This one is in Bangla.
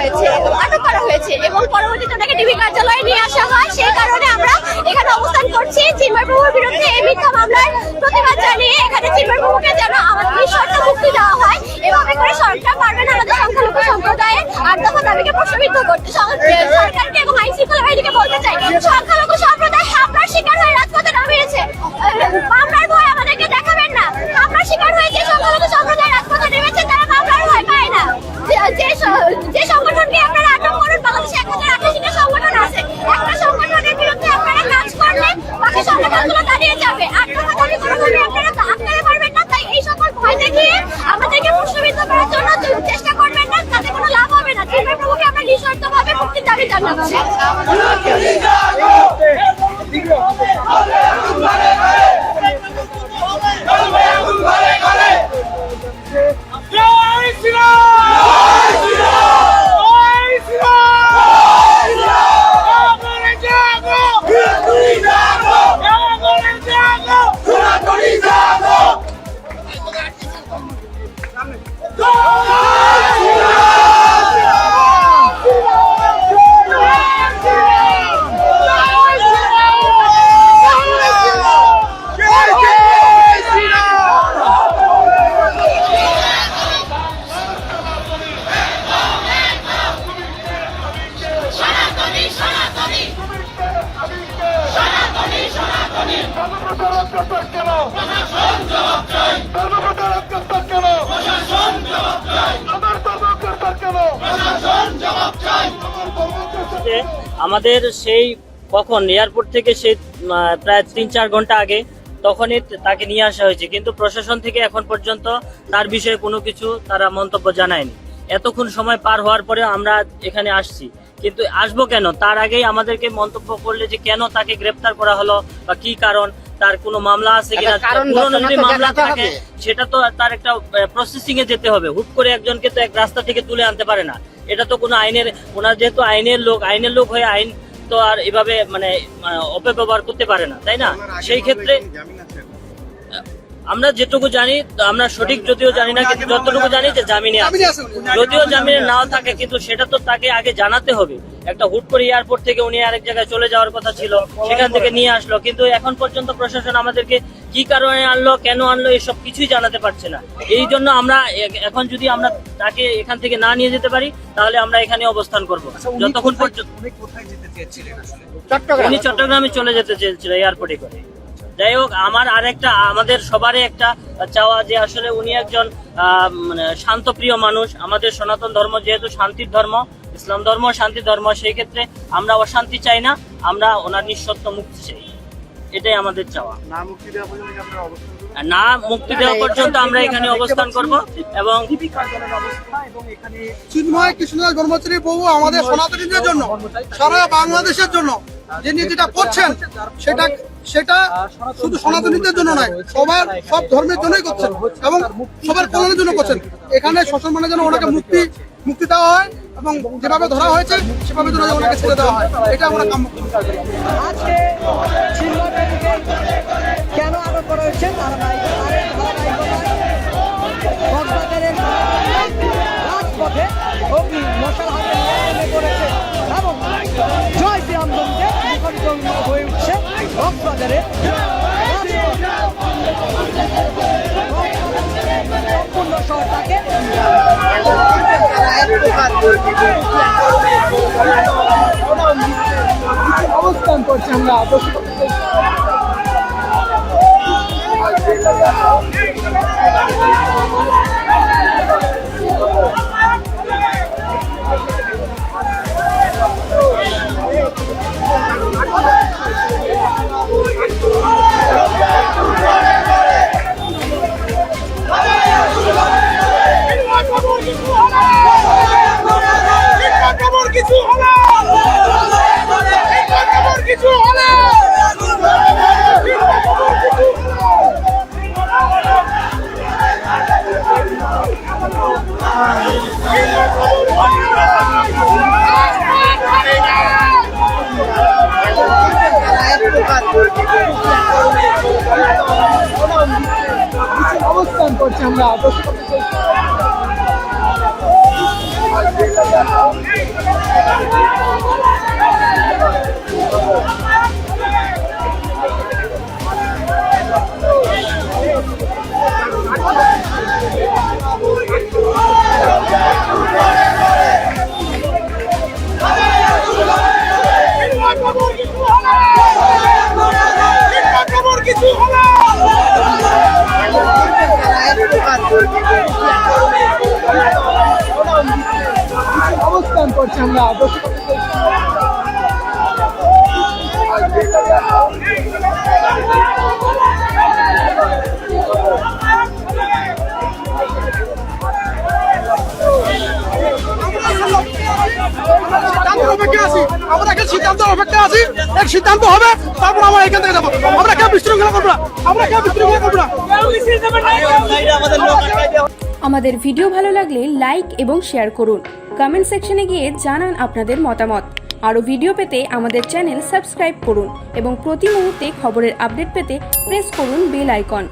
হয়েছে আটক করা হয়েছে এবং পরবর্তীতে তাকে ডিবি কার্যালয়ে নিয়ে আসা হয়। সেই কারণে আমরা এখানে অবস্থান করছি। চিন্ময় প্রভুর বিরুদ্ধে এই মিথ্যা মামলার প্রতিবাদ জানিয়ে এখানে চিন্ময় প্রভুকে যেন আমাদের নিঃশর্ত মুক্তি দেওয়া হয়। এভাবে করে সরকার পারবে না আমাদের সংখ্যালঘু সম্প্রদায়ের দফা দাবিকে প্রশ্নবিদ্ধ করতে। সরকারকে এবং আইন বাহিনীকে বলতে চাই, সংখ্যালঘু সম্প্রদায় হামলার শিকার হয়ে রাজপথে নামিয়েছে। দাবি জানাচ্ছি। আমাদের সেই কখন এয়ারপোর্ট থেকে সেই প্রায় তিন চার ঘণ্টা আগে তখনই তাকে নিয়ে আসা হয়েছে। কিন্তু প্রশাসন থেকে এখন পর্যন্ত তার বিষয়ে কোনো কিছু তারা মন্তব্য জানায়নি। এতক্ষণ সময় পার হওয়ার পরে আমরা এখানে আসছি। কিন্তু আসব কেন? তার আগেই আমাদেরকে মন্তব্য করলে যে কেন তাকে গ্রেপ্তার করা হলো বা কি কারণ তার কোনো মামলা আছে কিনা পুরনো যদি মামলা থাকে সেটা তো তার একটা প্রসেসিং এ যেতে হবে। হুট করে একজনকে তো এক রাস্তা থেকে তুলে আনতে পারে না। এটা তো কোনো আইনের ওনার যেহেতু আইনের লোক আইনের লোক হয়ে আইন তো আর এভাবে মানে অপব্যবহার করতে পারে না তাই না? সেই ক্ষেত্রে আমরা যেটুকু জানি আমরা সঠিক যদিও জানি না কিন্তু যতটুকু জানি যে জামিনে আছে। যদিও জামিনে নাও থাকে কিন্তু সেটা তো তাকে আগে জানাতে হবে। একটা হুট করে এয়ারপোর্ট থেকে উনি আরেক জায়গায় চলে যাওয়ার কথা ছিল সেখান থেকে নিয়ে আসলো। কিন্তু এখন পর্যন্ত প্রশাসন আমাদেরকে কি কারণে আনলো কেন আনলো এসব কিছুই জানাতে পারছে না। এই জন্য আমরা এখন যদি আমরা তাকে এখান থেকে না নিয়ে যেতে পারি তাহলে আমরা এখানে অবস্থান করব। যতক্ষণ পর্যন্ত চট্টগ্রাম। উনি চট্টগ্রামে চলে যেতে চেয়েছিল এয়ারপোর্টে করে। যাই হোক আমার আরেকটা আমাদের সবারই একটা চাওয়া যে আসলে উনি একজন আহ, মানে শান্তপ্রিয় মানুষ। আমাদের সনাতন ধর্ম যেহেতু শান্তির ধর্ম ইসলাম ধর্ম শান্তি ধর্ম সেই ক্ষেত্রে আমরা অশান্তি চাই না আমরা ওনার নিঃশর্ত মুক্তি চাই। এটাই আমাদের চাওয়া। না মুক্তি দেওয়া পর্যন্ত আমরা এখানে অবস্থান করব এবং চিন্ময় কৃষ্ণদাস ব্রহ্মচারী বহু আমাদের সনাতনীদের জন্য সারা বাংলাদেশের জন্য যিনি যেটা করছেন সেটা সেটা শুধু সনাতনীদের জন্য নয় সবার সব ধর্মের জন্যই করছেন এবং সবার কল্যাণের জন্য করছেন। এখানে শাসন যেন ওনাকে মুক্তি মুক্তি দেওয়া হয় এবং যেভাবে ধরা হয়েছে, সেভাবে যেন ওনাকে ছেড়ে দেওয়া হয়। এটা আমরা কাম্য আজকে করা হয়েছে? কক্সবাজারের এবং জয় মুখরিত হয়ে উঠছে কক্সবাজারে অবস্থান করছি আমরা কিছু অবস্থান করছে আমরা। কিছু করছি সিদ্ধান্তের অপেক্ষা আছি? এক সিদ্ধান্ত হবে, তারপর আমরা এখান থেকে যাব। আমরা কেউ বিশৃঙ্খলা করব না? আমরা কেউ বিশৃঙ্খলা করব না? আমাদের ভিডিও ভালো লাগলে লাইক এবং শেয়ার করুন। কমেন্ট সেকশনে গিয়ে জানান আপনাদের মতামত। আরও ভিডিও পেতে আমাদের চ্যানেল সাবস্ক্রাইব করুন এবং প্রতি মুহূর্তে খবরের আপডেট পেতে প্রেস করুন বেল আইকন।